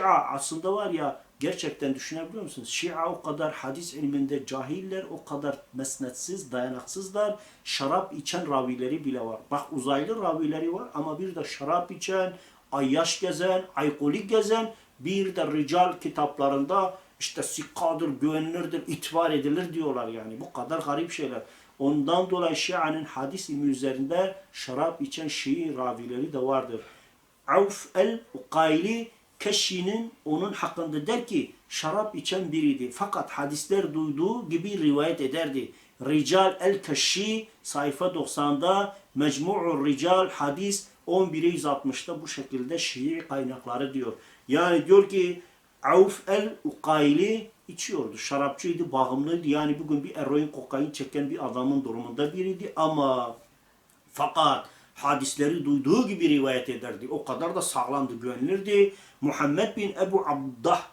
Şia aslında var ya gerçekten düşünebiliyor musunuz? Şia o kadar hadis ilminde cahiller, o kadar mesnetsiz, dayanaksızlar. Şarap içen ravileri bile var. Bak uzaylı ravileri var ama bir de şarap içen, ayyaş gezen, alkolik gezen, bir de rical kitaplarında işte sikkadır, güvenilirdir, itibar edilir diyorlar yani. Bu kadar garip şeyler. Ondan dolayı Şia'nın hadis ilmi üzerinde şarap içen Şii ravileri de vardır. Avf el-Ukayli Keşi'nin onun hakkında der ki şarap içen biriydi. Fakat hadisler duyduğu gibi rivayet ederdi. Rical el-Keşi sayfa 90'da Mecmu'ur Rical hadis 11'e 160'da bu şekilde Şii kaynakları diyor. Yani diyor ki Avf el-Ukayli içiyordu. Şarapçıydı, bağımlıydı. Yani bugün bir eroin, kokain çeken bir adamın durumunda biriydi ama fakat hadisleri duyduğu gibi rivayet ederdi. O kadar da sağlamdı, güvenilirdi. Muhammed bin Ebu Abdah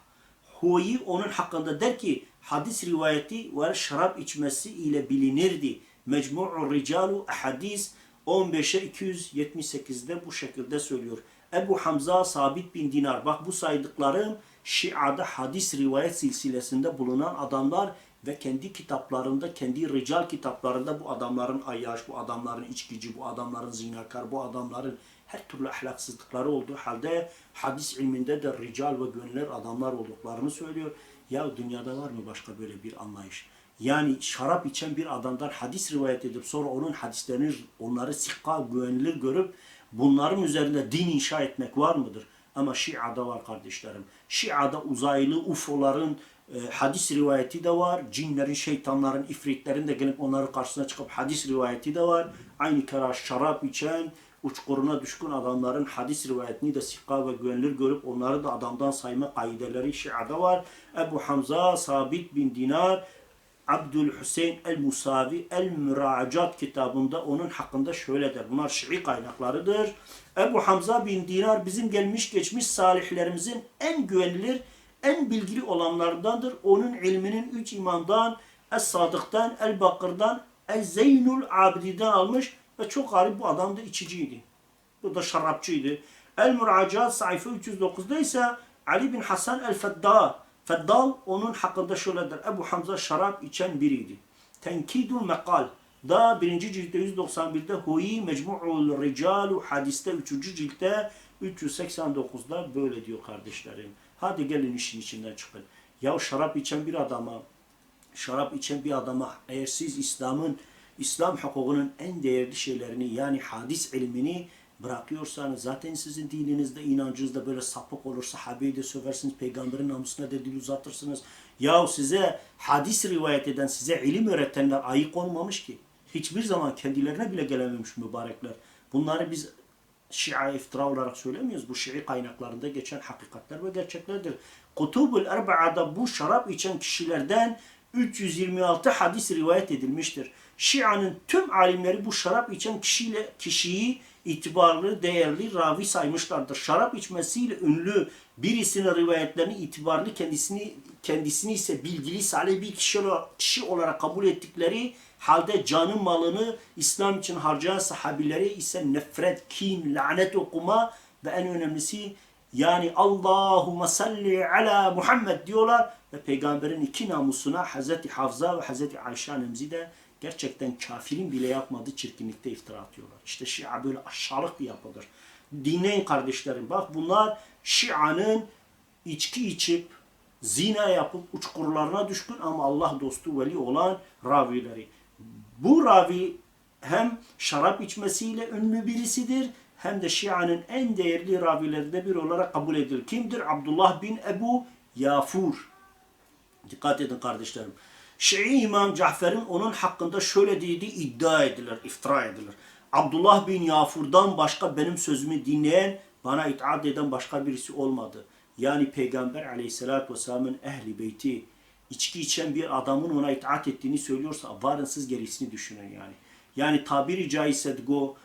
Huyi onun hakkında der ki hadis rivayeti ve şarap içmesi ile bilinirdi. Mecmu'u Ricalu Hadis 15'e 278'de bu şekilde söylüyor. Ebu Hamza Sabit bin Dinar. Bak bu saydıklarım Şia'da hadis rivayet silsilesinde bulunan adamlar ve kendi kitaplarında, kendi rical kitaplarında bu adamların ayyaş, bu adamların içkici, bu adamların zinakar, bu adamların her türlü ahlaksızlıkları olduğu halde hadis ilminde de rical ve gönüller adamlar olduklarını söylüyor. Ya dünyada var mı başka böyle bir anlayış? Yani şarap içen bir adamdan hadis rivayet edip sonra onun hadislerini onları sikka güvenilir görüp bunların üzerinde din inşa etmek var mıdır? Ama Şia'da var kardeşlerim. Şia'da uzaylı UFO'ların e, hadis rivayeti de var. Cinlerin, şeytanların, ifritlerin de gelip onların karşısına çıkıp hadis rivayeti de var. Aynı kere şarap içen, uçkuruna düşkün adamların hadis rivayetini de sikka ve güvenilir görüp onları da adamdan sayma kaideleri Şia'da var. Ebu Hamza, Sabit bin Dinar, Abdülhüseyin el-Musavi el-Müracat kitabında onun hakkında şöyle der. Bunlar Şii kaynaklarıdır. Ebu Hamza bin Dinar bizim gelmiş geçmiş salihlerimizin en güvenilir, en bilgili olanlardandır. Onun ilminin üç imamdan, Es-Sadık'tan, El-Bakır'dan, El-Zeynul Abdi'den almış ve çok garip bu adam da içiciydi. Bu da şarapçıydı. El-Müracat sayfa 309'da ise Ali bin Hasan el-Fedda Feddal onun hakkında şöyle der. Ebu Hamza şarap içen biriydi. Tenkidul Mekal da birinci ciltte 191'de Huyi Mecmu'ul Ricalu hadiste 3. ciltte 389'da böyle diyor kardeşlerim. Hadi gelin işin içinden çıkın. Ya şarap içen bir adama şarap içen bir adama eğer siz İslam'ın İslam hukukunun en değerli şeylerini yani hadis ilmini bırakıyorsanız zaten sizin dininizde, inancınızda böyle sapık olur. Sahabeyi de söversiniz, peygamberin namusuna da dil uzatırsınız. Ya size hadis rivayet eden, size ilim öğretenler ayık olmamış ki. Hiçbir zaman kendilerine bile gelememiş mübarekler. Bunları biz Şia iftira olarak söylemiyoruz. Bu Şii kaynaklarında geçen hakikatler ve gerçeklerdir. Kutubul Erba'ada bu şarap içen kişilerden 326 hadis rivayet edilmiştir. Şia'nın tüm alimleri bu şarap içen kişiyle kişiyi itibarlı, değerli ravi saymışlardır. Şarap içmesiyle ünlü birisinin rivayetlerini itibarlı, kendisini kendisini ise bilgili, salih bir kişi, kişi olarak kabul ettikleri halde canı malını İslam için harcayan sahabileri ise nefret, kin, lanet okuma ve en önemlisi yani Allahümme salli ala Muhammed diyorlar ve peygamberin iki namusuna Hazreti Hafza ve Hazreti Ayşe annemizi de gerçekten kafirin bile yapmadığı çirkinlikte iftira atıyorlar. İşte Şia böyle aşağılık bir yapıdır. Dinleyin kardeşlerim bak bunlar Şia'nın içki içip zina yapıp uçkurlarına düşkün ama Allah dostu veli olan ravileri. Bu ravi hem şarap içmesiyle ünlü birisidir hem de Şia'nın en değerli ravilerinden biri olarak kabul edilir. Kimdir? Abdullah bin Ebu Yafur. Dikkat edin kardeşlerim. Şii İmam Cafer'in onun hakkında şöyle dediği iddia edilir, iftira edilir. Abdullah bin Yafur'dan başka benim sözümü dinleyen, bana itaat eden başka birisi olmadı. Yani Peygamber aleyhissalatü vesselamın ehli beyti, içki içen bir adamın ona itaat ettiğini söylüyorsa varın siz gerisini düşünün yani. Yani tabiri caizse go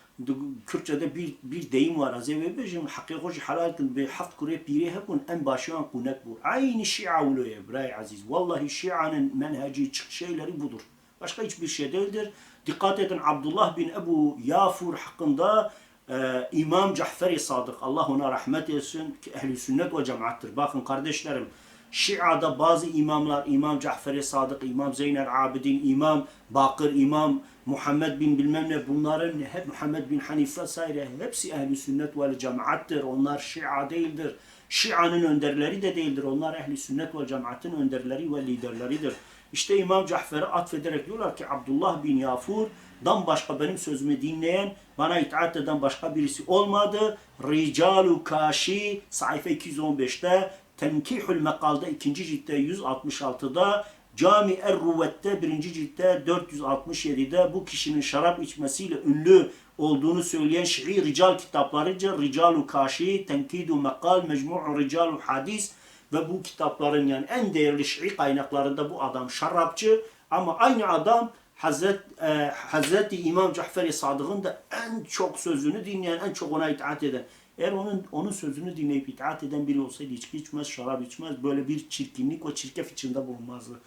Kürtçe'de bir, bir deyim var. Az evvel bejim hakikoji halalkin ve haft kure pire hepun en başıyan kunek bu. Aynı Şia uluyor bre aziz. Vallahi Şia'nın menheci çık şeyleri budur. Başka hiçbir şey değildir. Dikkat edin Abdullah bin Ebu Yafur hakkında Ee, İmam Cafer-i Sadık Allah ona rahmet etsin ehli sünnet ve cemaattir. Bakın kardeşlerim Şia'da bazı imamlar İmam Cafer-i Sadık, İmam Zeynel Abidin, İmam Bakır, İmam Muhammed bin bilmem ne bunların hep Muhammed bin Hanife vesaire hepsi ehli sünnet ve cemaattir. Onlar Şia değildir. Şia'nın önderleri de değildir. Onlar ehli sünnet ve cemaatin önderleri ve liderleridir. İşte İmam Cafer'e atfederek diyorlar ki Abdullah bin Yafur'dan başka benim sözümü dinleyen, bana itaat eden başka birisi olmadı. Ricalu Kaşi sayfa 215'te Tenkihül Mekal'da ikinci ciltte 166'da Cami Er-Ruvet'te birinci ciltte 467'de bu kişinin şarap içmesiyle ünlü olduğunu söyleyen Şii Rical kitaplarıca Ricalu Kaşi, Tenkidu Mekal, Mecmu'u Ricalu Hadis ve bu kitapların yani en değerli Şii kaynaklarında bu adam şarapçı ama aynı adam Hazret, e, Hazreti İmam Cafer-i Sadık'ın da en çok sözünü dinleyen, en çok ona itaat eden. Eğer onun onun sözünü dinleyip itaat eden biri olsaydı içki içmez, şarap içmez, böyle bir çirkinlik ve çirkef içinde bulunmazdı.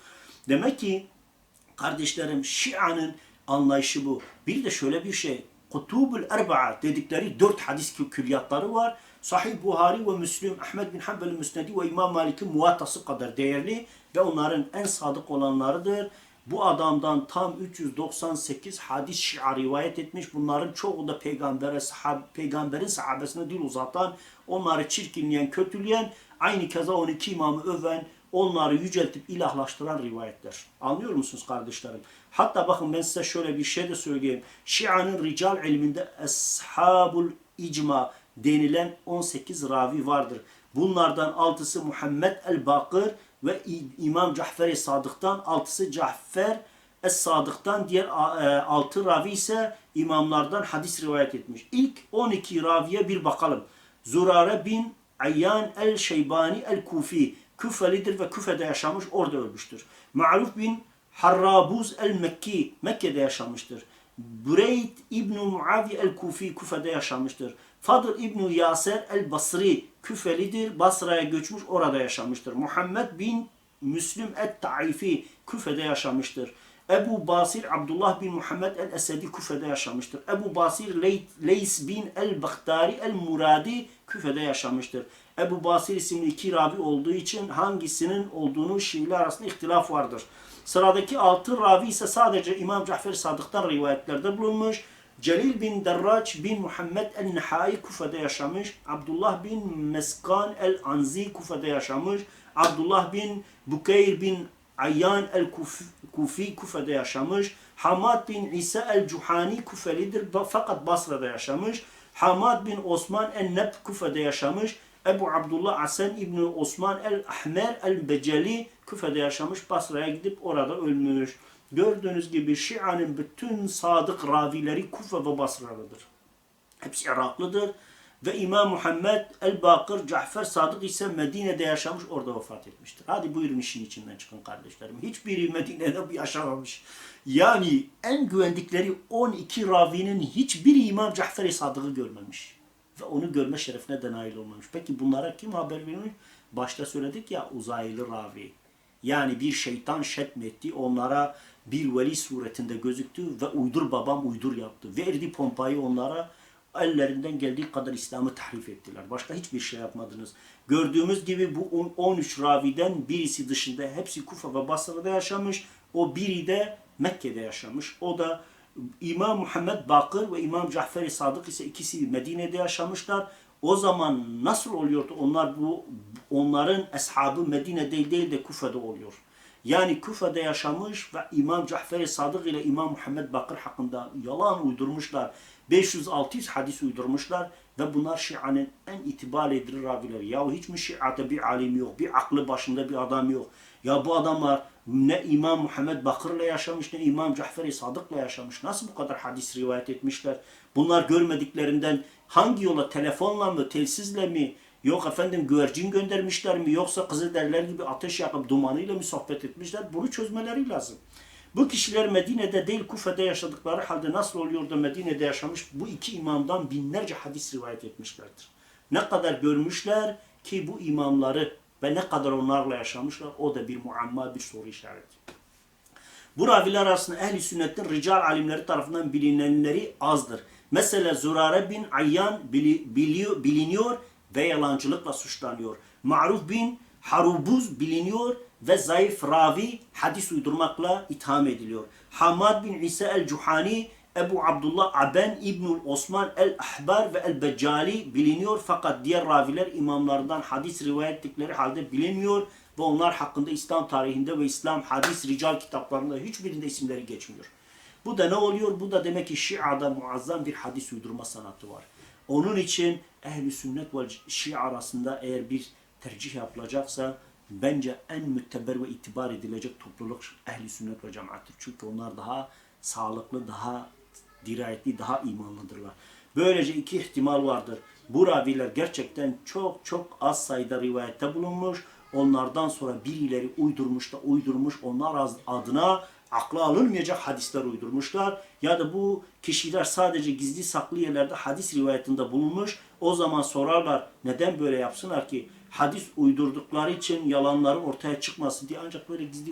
Demek ki kardeşlerim Şia'nın anlayışı bu. Bir de şöyle bir şey. Kutubul Erba'a dedikleri dört hadis kü- külliyatları var. Sahih Buhari ve Müslim, Ahmed bin Hanbel'in Müsnedi ve İmam Malik'in muvattası kadar değerli ve onların en sadık olanlarıdır. Bu adamdan tam 398 hadis şia rivayet etmiş. Bunların çoğu da peygambere, sahab, peygamberin sahabesine dil uzatan, onları çirkinleyen, kötüleyen, aynı keza 12 imamı öven, onları yüceltip ilahlaştıran rivayetler. Anlıyor musunuz kardeşlerim? Hatta bakın ben size şöyle bir şey de söyleyeyim. Şia'nın rical ilminde Eshabul İcma denilen 18 ravi vardır. Bunlardan altısı Muhammed el-Bakır ve İmam Cafer-i Sadık'tan, altısı Cafer Es-Sadık'tan, diğer a- e, altı ravi ise imamlardan hadis rivayet etmiş. İlk 12 raviye bir bakalım. Zurare bin Ayyan el-Şeybani el-Kufi. Küfelidir ve Küfe'de yaşamış, orada ölmüştür. Ma'ruf bin Harrabuz el-Mekki, Mekke'de yaşamıştır. Bureyd İbn Muavi el-Kufi, Küfe'de yaşamıştır. Fadıl İbn Yaser el-Basri, Küfelidir, Basra'ya göçmüş, orada yaşamıştır. Muhammed bin Müslim et-Taifi, Küfe'de yaşamıştır. Ebu Basir Abdullah bin Muhammed el-Esedi Küfe'de yaşamıştır. Ebu Basir Ley- Leys bin el-Bakhtari el-Muradi Küfe'de yaşamıştır. Ebu Basir isimli iki ravi olduğu için hangisinin olduğunu Şiiler arasında ihtilaf vardır. Sıradaki altı ravi ise sadece İmam Cafer Sadık'tan rivayetlerde bulunmuş. Celil bin Derraç bin Muhammed el-Nihai Kufa'da yaşamış. Abdullah bin Meskan el-Anzi Kufa'da yaşamış. Abdullah bin Bukeyr bin Ayyan el-Kufi Kufa'da yaşamış. Hamad bin İsa el-Cuhani Kufelidir fakat Basra'da yaşamış. Hamad bin Osman el-Neb Kufa'da yaşamış. Ebu Abdullah Asen İbni Osman el-Ahmer el-Beceli Küfe'de yaşamış. Basra'ya gidip orada ölmüş. Gördüğünüz gibi Şia'nın bütün sadık ravileri Kufa ve Basra'lıdır. Hepsi Iraklıdır. Ve İmam Muhammed el-Bakır Cafer Sadık ise Medine'de yaşamış, orada vefat etmiştir. Hadi buyurun işin içinden çıkın kardeşlerim. Hiçbiri Medine'de yaşamamış. Yani en güvendikleri 12 ravinin hiçbiri İmam Cafer-i Sadık'ı görmemiş. Ve onu görme şerefine de nail olmamış. Peki bunlara kim haber vermiş? Başta söyledik ya uzaylı ravi. Yani bir şeytan şetmetti, onlara bir veli suretinde gözüktü ve uydur babam uydur yaptı. Verdi pompayı onlara, ellerinden geldiği kadar İslam'ı tahrif ettiler. Başka hiçbir şey yapmadınız. Gördüğümüz gibi bu on- 13 raviden birisi dışında hepsi Kufa ve Basra'da yaşamış. O biri de Mekke'de yaşamış. O da İmam Muhammed Bakır ve İmam Cafer-i Sadık ise ikisi Medine'de yaşamışlar. O zaman nasıl oluyordu? Onlar bu onların eshabı Medine'de değil de Kufa'da oluyor. Yani Kufa'da yaşamış ve İmam Cafer-i Sadık ile İmam Muhammed Bakır hakkında yalan uydurmuşlar. 500-600 hadis uydurmuşlar ve bunlar Şia'nın en itibar edilir ravileri. Ya hiç mi Şia'da bir alim yok, bir aklı başında bir adam yok. Ya bu adamlar ne İmam Muhammed Bakır'la yaşamış ne İmam Cafer-i Sadık'la yaşamış. Nasıl bu kadar hadis rivayet etmişler? Bunlar görmediklerinden hangi yola telefonla mı, telsizle mi, yok efendim güvercin göndermişler mi, yoksa Kızılderililer gibi ateş yakıp dumanıyla mı sohbet etmişler? Bunu çözmeleri lazım. Bu kişiler Medine'de değil Kufe'de yaşadıkları halde nasıl oluyor da Medine'de yaşamış bu iki imamdan binlerce hadis rivayet etmişlerdir. Ne kadar görmüşler ki bu imamları ve ne kadar onlarla yaşamışlar o da bir muamma bir soru işareti. Bu raviler arasında ehli sünnetin rical alimleri tarafından bilinenleri azdır. Mesela Zurare bin Ayyan bili- biliyor, biliniyor ve yalancılıkla suçlanıyor. Ma'ruf bin Harubuz biliniyor ve zayıf ravi hadis uydurmakla itham ediliyor. Hamad bin İsa el-Cuhani Ebu Abdullah Aben İbnül Osman el-Ahbar ve el-Beccali biliniyor fakat diğer raviler imamlardan hadis rivayet ettikleri halde bilinmiyor ve onlar hakkında İslam tarihinde ve İslam hadis rical kitaplarında hiçbirinde isimleri geçmiyor. Bu da ne oluyor? Bu da demek ki Şia'da muazzam bir hadis uydurma sanatı var. Onun için ehli sünnet ve Şia arasında eğer bir tercih yapılacaksa bence en mütteber ve itibar edilecek topluluk ehli sünnet ve cemaattir. Çünkü onlar daha sağlıklı, daha dirayetli, daha imanlıdırlar. Böylece iki ihtimal vardır. Bu raviler gerçekten çok çok az sayıda rivayette bulunmuş. Onlardan sonra birileri uydurmuş da uydurmuş. Onlar adına akla alınmayacak hadisler uydurmuşlar. Ya da bu kişiler sadece gizli saklı yerlerde hadis rivayetinde bulunmuş. O zaman sorarlar neden böyle yapsınlar ki? Hadis uydurdukları için yalanların ortaya çıkmasın diye ancak böyle gizli